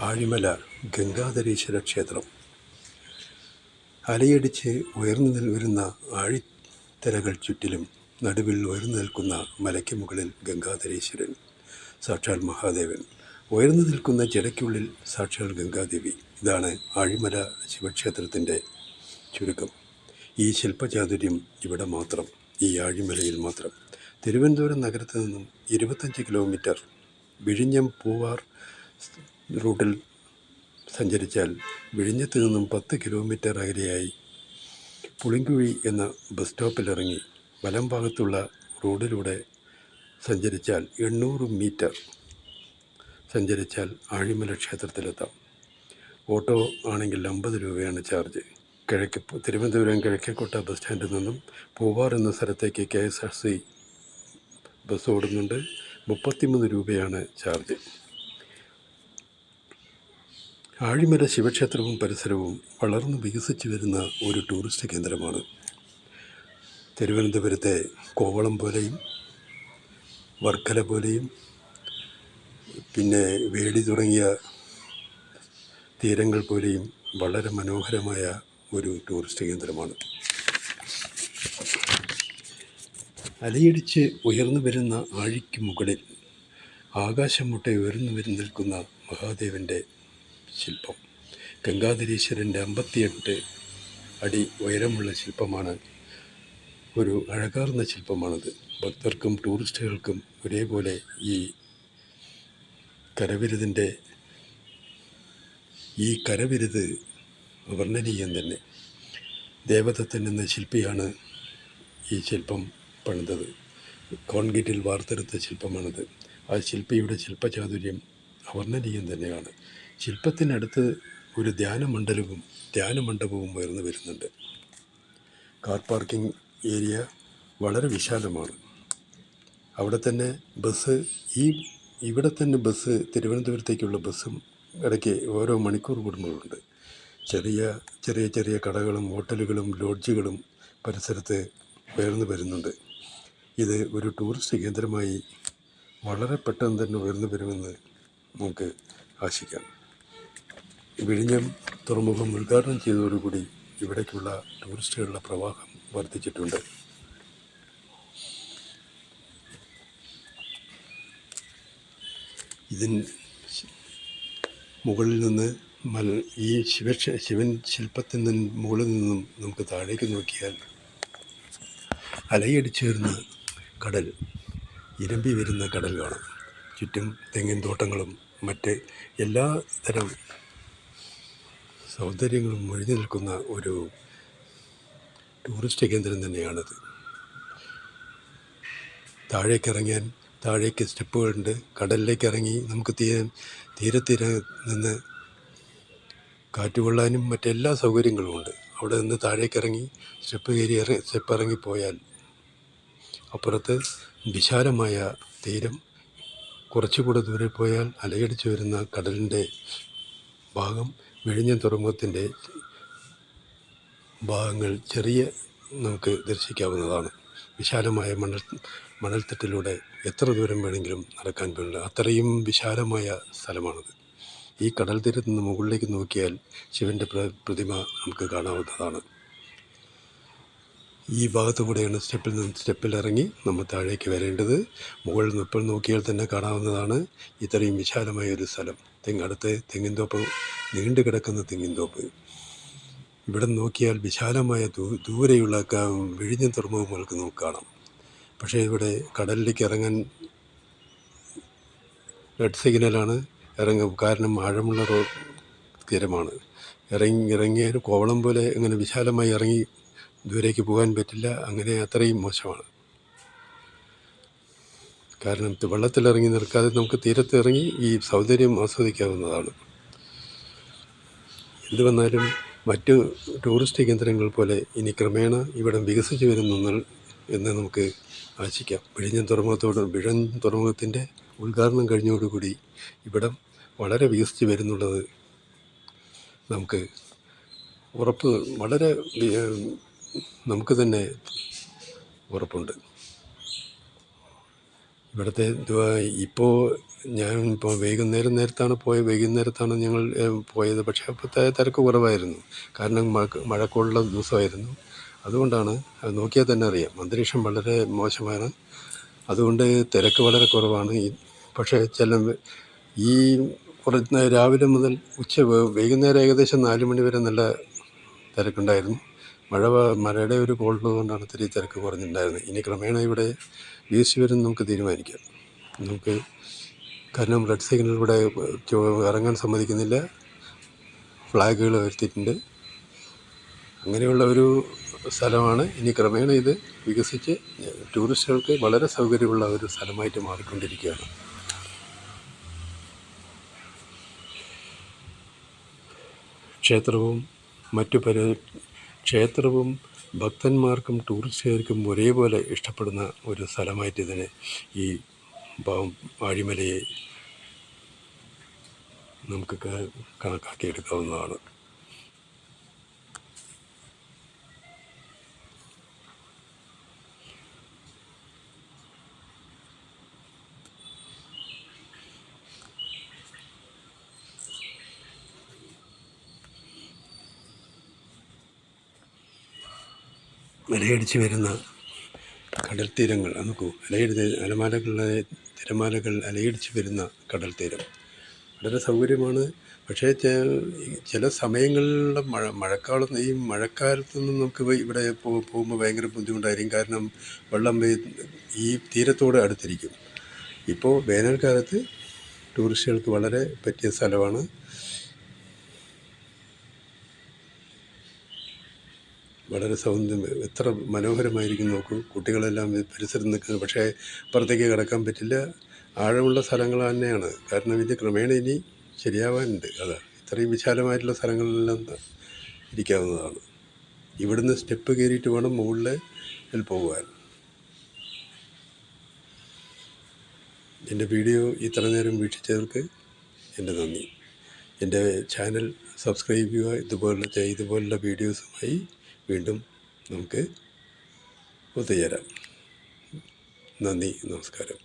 ആഴിമല ഗംഗാധരീശ്വര ക്ഷേത്രം. അലയടിച്ച് ഉയർന്നു വരുന്ന ആഴിത്തലകൾ ചുറ്റിലും നടുവിൽ ഉയർന്നു നിൽക്കുന്ന മലയ്ക്ക് മുകളിൽ ഗംഗാധരീശ്വരൻ സാക്ഷാൽ മഹാദേവൻ. ഉയർന്നു നിൽക്കുന്ന ജടയ്ക്കുള്ളിൽ സാക്ഷാൽ ഗംഗാദേവി. ഇതാണ് ആഴിമല ശിവക്ഷേത്രത്തിന്റെ ചുരുക്കം. ഈ ശില്പചാതുര്യം ഇവിടെ മാത്രം ഈ ആഴിമലയിൽ മാത്രം. തിരുവനന്തപുരം നഗരത്തിൽ നിന്നും ഇരുപത്തഞ്ച് കിലോമീറ്റർ വിഴിഞ്ഞം പൂവാർ റൂട്ടിൽ സഞ്ചരിച്ചാൽ വിഴിഞ്ഞത്ത് നിന്നും പത്ത് കിലോമീറ്റർ അകലെയായി പുളിങ്കുഴി എന്ന ബസ് സ്റ്റോപ്പിലിറങ്ങി വലം ഭാഗത്തുള്ള റോഡിലൂടെ സഞ്ചരിച്ചാൽ എണ്ണൂറ് മീറ്റർ സഞ്ചരിച്ചാൽ ആഴിമല ക്ഷേത്രത്തിലെത്താം. ഓട്ടോ ആണെങ്കിൽ അമ്പത് രൂപയാണ് ചാർജ്. കിഴക്ക് തിരുവനന്തപുരം കിഴക്കേക്കോട്ട ബസ് സ്റ്റാൻഡിൽ നിന്നും പൂവാർ എന്ന സ്ഥലത്തേക്ക് K S R T C ഓടുന്നുണ്ട്. മുപ്പത്തിമൂന്ന് രൂപയാണ് ചാർജ്. ആഴിമല ശിവക്ഷേത്രവും പരിസരവും വളർന്നു വികസിച്ചു വരുന്ന ഒരു ടൂറിസ്റ്റ് കേന്ദ്രമാണ്. തിരുവനന്തപുരത്തെ കോവളം പോലെയും വർക്കല പോലെയും പിന്നെ വേടി തുടങ്ങിയ തീരങ്ങൾ പോലെയും വളരെ മനോഹരമായ ഒരു ടൂറിസ്റ്റ് കേന്ദ്രമാണ്. അലയിടിച്ച് ഉയർന്നു വരുന്ന ആഴിക്ക് മുകളിൽ ആകാശം മുട്ടെ ഉയർന്നു നിൽക്കുന്ന മഹാദേവന്റെ ശില്പം. ഗംഗാധരീശ്വരന്റെ അമ്പത്തിയെട്ട് അടി ഉയരമുള്ള ശില്പമാണ്. ഒരു അഴകാർന്ന ശില്പമാണത്. ഭക്തർക്കും ടൂറിസ്റ്റുകൾക്കും ഒരേപോലെ ഈ കരവിരുതിന്റെ ഈ കരവിരുത് വർണനീയം തന്നെ. ദേവദത്തൻ എന്ന ശില്പിയാണ് ഈ ശില്പം പണിതത്. കോൺക്രീറ്റിൽ വാർത്തെടുത്ത ശില്പമാണത്. ആ ശില്പിയുടെ ശില്പചാതുര്യം അവർണനീയം തന്നെയാണ്. ശില്പത്തിനടുത്ത് ഒരു ധ്യാന ധ്യാനമണ്ഡലവും ധ്യാനമണ്ഡപവും ഉയർന്നു വരുന്നുണ്ട്. കാർ പാർക്കിംഗ് ഏരിയ വളരെ വിശാലമാണ്. അവിടെ തന്നെ ബസ് ഈ ഇവിടെ തന്നെ ബസ് തിരുവനന്തപുരത്തേക്കുള്ള ബസ്സും ഇടയ്ക്ക് ഓരോ മണിക്കൂർ കൂടുമ്പോഴുണ്ട് ചെറിയ ചെറിയ ചെറിയ കടകളും ഹോട്ടലുകളും ലോഡ്ജുകളും പരിസരത്ത് ഉയർന്നു വരുന്നുണ്ട്. ഇത് ഒരു ടൂറിസ്റ്റ് കേന്ദ്രമായി വളരെ പെട്ടെന്ന് തന്നെ ഉയർന്നു വരുമെന്ന് നമുക്ക് ആശിക്കാം. വിഴിഞ്ഞം തുറമുഖം ഉദ്ഘാടനം ചെയ്തതോടുകൂടി ഇവിടേക്കുള്ള ടൂറിസ്റ്റുകളുടെ പ്രവാഹം വർദ്ധിച്ചിട്ടുണ്ട്. ഇതിൻ മുകളിൽ നിന്ന് മൽ ഈ ശിവക്ഷ ശിവൻ ശില്പത്തിൽ നിന്ന് മുകളിൽ നിന്നും നമുക്ക് താഴേക്ക് നോക്കിയാൽ അലയടിച്ചു വരുന്ന കടൽ ഇരമ്പി വരുന്ന കടൽ കാണാം. ചുറ്റും തെങ്ങിൻ തോട്ടങ്ങളും മറ്റ് എല്ലാ തരം സൗന്ദര്യങ്ങളും ഒഴിഞ്ഞു നിൽക്കുന്ന ഒരു ടൂറിസ്റ്റ് കേന്ദ്രം തന്നെയാണത്. താഴേക്ക് ഇറങ്ങിയാൽ താഴേക്ക് സ്റ്റെപ്പുകളുണ്ട്. കടലിലേക്ക് ഇറങ്ങി നമുക്ക് തീ തീരത്തിര നിന്ന് കാറ്റ് കൊള്ളാനും മറ്റെല്ലാ സൗകര്യങ്ങളും ഉണ്ട്. അവിടെ നിന്ന് താഴേക്ക് ഇറങ്ങി സ്റ്റെപ്പ് കയറി ഇറങ്ങി സ്റ്റെപ്പ് ഇറങ്ങിപ്പോയാൽ അപ്പുറത്ത് വിശാലമായ തീരം. കുറച്ചുകൂടെ ദൂരെ പോയാൽ അലയടിച്ചു വരുന്ന കടലിന്റെ ഭാഗം വിഴിഞ്ഞം തുറമുഖത്തിന്റെ ഭാഗങ്ങൾ ചെറിയ നമുക്ക് ദർശിക്കാവുന്നതാണ്. വിശാലമായ മണൽ മണൽത്തട്ടിലൂടെ എത്ര ദൂരം വേണമെങ്കിലും നടക്കാൻ പാടില്ല അത്രയും വിശാലമായ സ്ഥലമാണത്. ഈ കടൽ തീരത്ത് നിന്ന് മുകളിലേക്ക് നോക്കിയാൽ ശിവന്റെ പ്രതിമ നമുക്ക് കാണാവുന്നതാണ്. ഈ ഭാഗത്തു കൂടെയാണ് സ്റ്റെപ്പിൽ നിന്ന് സ്റ്റെപ്പിൽ ഇറങ്ങി നമ്മൾ താഴേക്ക് വരേണ്ടത്. മുകളിൽ നിന്ന് ഇപ്പോൾ നോക്കിയാൽ തന്നെ കാണാവുന്നതാണ് ഇത്രയും വിശാലമായ ഒരു സ്ഥലം. തെങ്ങടുത്ത് തെങ്ങിൻതോപ്പ് നീണ്ടു കിടക്കുന്ന തെങ്ങിൻതോപ്പ്. ഇവിടെ നോക്കിയാൽ വിശാലമായ ദൂ ദൂരെയുള്ള വിഴിഞ്ഞം തുറമുഖം നമുക്ക് കാണാം. പക്ഷേ ഇവിടെ കടലിലേക്ക് ഇറങ്ങാൻ റെഡ് സിഗ്നലാണ്. ഇറങ്ങും. കാരണം ആഴമുള്ള റോഡ് തീരമാണ്. ഇറങ്ങി ഇറങ്ങിയ കോവളം പോലെ ഇങ്ങനെ വിശാലമായി ഇറങ്ങി ദൂരേക്ക് പോകാൻ പറ്റില്ല. അങ്ങനെ അത്രയും മോശമാണ്. കാരണം വെള്ളത്തിലിറങ്ങി നിൽക്കാതെ നമുക്ക് തീരത്ത് ഇറങ്ങി ഈ സൗന്ദര്യം ആസ്വദിക്കാവുന്നതാണ്. എന്തു വന്നാലും മറ്റു ടൂറിസ്റ്റ് കേന്ദ്രങ്ങൾ പോലെ ഇനി ക്രമേണ ഇവിടം വികസിച്ച് വരുന്നു എന്ന് നമുക്ക് ആശിക്കാം. വിഴിഞ്ഞം തുറമുഖത്തോട് വിഴിഞ്ഞം തുറമുഖത്തിന്റെ ഉദ്ഘാടനം കഴിഞ്ഞോടുകൂടി ഇവിടം വളരെ വികസിച്ച് വരുന്നുള്ളത് നമുക്ക് ഉറപ്പ് വളരെ നമുക്ക് തന്നെ ഉറപ്പുണ്ട്. ഇവിടുത്തെ ഇപ്പോൾ ഞാൻ ഇപ്പോൾ വൈകുന്നേരം നേരത്താണ് പോയത് വൈകുന്നേരത്താണ് ഞങ്ങൾ പോയത്. പക്ഷേ അപ്പോഴത്തെ തിരക്ക് കുറവായിരുന്നു. കാരണം മഴ മഴക്കമുള്ള ദിവസമായിരുന്നു. അതുകൊണ്ടാണ് അത് നോക്കിയാൽ തന്നെ അറിയാം. അന്തരീക്ഷം വളരെ മോശമാണ്. അതുകൊണ്ട് തിരക്ക് വളരെ കുറവാണ്. ഈ പക്ഷേ ചില ഈ കുറച്ച് രാവിലെ മുതൽ ഉച്ച വൈകുന്നേരം ഏകദേശം നാല് മണി വരെ നല്ല തിരക്കുണ്ടായിരുന്നു. മഴ മഴയുടെ ഒരു കോളുള്ളത് കൊണ്ടാണ് ഇത്തിരി തിരക്ക് കുറഞ്ഞിട്ടുണ്ടായിരുന്നത്. ഇനി ക്രമേണ ഇവിടെ വീശി വരും നമുക്ക് തീരുമാനിക്കാം. നമുക്ക് കാരണം റെഡ് സിഗ്നൽ ഇവിടെ ഇറങ്ങാൻ സമ്മതിക്കുന്നില്ല. ഫ്ലാഗുകൾ ഉയർത്തിയിട്ടുണ്ട്. അങ്ങനെയുള്ള ഒരു സ്ഥലമാണ്. ഇനി ക്രമേണ ഇത് വികസിച്ച് ടൂറിസ്റ്റുകൾക്ക് വളരെ സൗകര്യമുള്ള ഒരു സ്ഥലമായിട്ട് മാറിക്കൊണ്ടിരിക്കുകയാണ്. ക്ഷേത്രവും മറ്റു പരി ക്ഷേത്രവും ഭക്തന്മാർക്കും ടൂറിസ്റ്റുകാർക്കും ഒരേപോലെ ഇഷ്ടപ്പെടുന്ന ഒരു സ്ഥലമായിട്ട് ഇതിനെ ഈ വാഴിമലയെ നമുക്ക് കണക്കാക്കിയെടുക്കാവുന്നതാണ്. അലയടിച്ച് വരുന്ന കടൽ തീരങ്ങൾ നോക്കൂ. അലയടിച്ച് അലമാലകളിലെ തിരമാലകൾ അലയിടിച്ച് വരുന്ന കടൽ തീരം വളരെ സൗകര്യമാണ്. പക്ഷേ ചില സമയങ്ങളിലുള്ള മഴ മഴക്കാലം ഈ മഴക്കാലത്തൊന്നും നമുക്ക് ഇവിടെ പോകുമ്പോൾ ഭയങ്കര ബുദ്ധിമുട്ടായിരിക്കും. കാരണം വെള്ളം ഈ തീരത്തോട് അടുത്തിരിക്കും. ഇപ്പോൾ വേനൽക്കാലത്ത് ടൂറിസ്റ്റുകൾക്ക് വളരെ പറ്റിയ സ്ഥലമാണ് വളരെ സൗന്ദര്യം എത്ര മനോഹരമായിരിക്കും നോക്കൂ. കുട്ടികളെല്ലാം പരിസരം നിൽക്കുന്നത്. പക്ഷേ പുറത്തേക്ക് കിടക്കാൻ പറ്റില്ല. ആഴമുള്ള സ്ഥലങ്ങൾ തന്നെയാണ്. കാരണം ഇത് ക്രമേണ ഇനി ശരിയാവാനുണ്ട്. അതാ. ഇത്രയും വിശാലമായിട്ടുള്ള സ്ഥലങ്ങളിലെല്ലാം ഇരിക്കാവുന്നതാണ്. ഇവിടുന്ന് സ്റ്റെപ്പ് കയറിയിട്ട് വേണം മുകളിൽ പോകുവാൻ എന്റെ വീഡിയോ ഇത്ര നേരം വീക്ഷിച്ചവർക്ക് എന്റെ നന്ദി. എന്റെ ചാനൽ സബ്സ്ക്രൈബ് ചെയ്യുക. ഇതുപോലുള്ള ഇതുപോലുള്ള വീഡിയോസുമായി വീണ്ടും നമുക്ക് ഒത്തുചേരാം നന്ദി നമസ്കാരം.